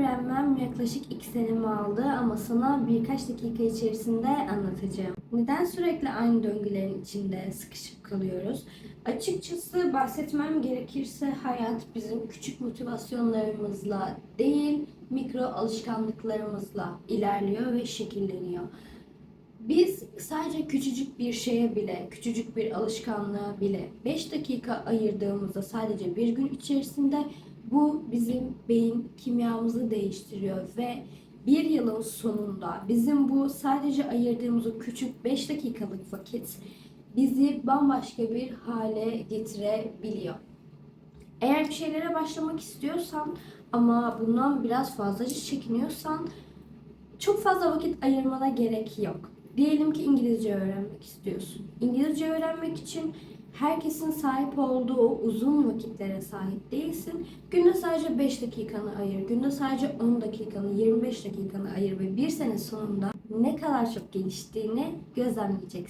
öğrenmem yaklaşık 2 senemi aldı ama sana birkaç dakika içerisinde anlatacağım. Neden sürekli aynı döngülerin içinde sıkışıp kalıyoruz? Açıkçası bahsetmem gerekirse hayat bizim küçük motivasyonlarımızla değil, mikro alışkanlıklarımızla ilerliyor ve şekilleniyor. Biz sadece küçücük bir şeye bile, küçücük bir alışkanlığa bile 5 dakika ayırdığımızda sadece bir gün içerisinde bu bizim beyin kimyamızı değiştiriyor ve bir yılın sonunda bizim bu sadece ayırdığımız o küçük 5 dakikalık vakit bizi bambaşka bir hale getirebiliyor. Eğer bir şeylere başlamak istiyorsan ama bundan biraz fazlaca çekiniyorsan çok fazla vakit ayırmana gerek yok. Diyelim ki İngilizce öğrenmek istiyorsun. İngilizce öğrenmek için herkesin sahip olduğu o uzun vakitlere sahip değilsin. Günde sadece 5 dakikanı ayır, günde sadece 10 dakikanı, 25 dakikanı ayır ve bir sene sonunda ne kadar çok geliştiğini gözlemleyeceksin.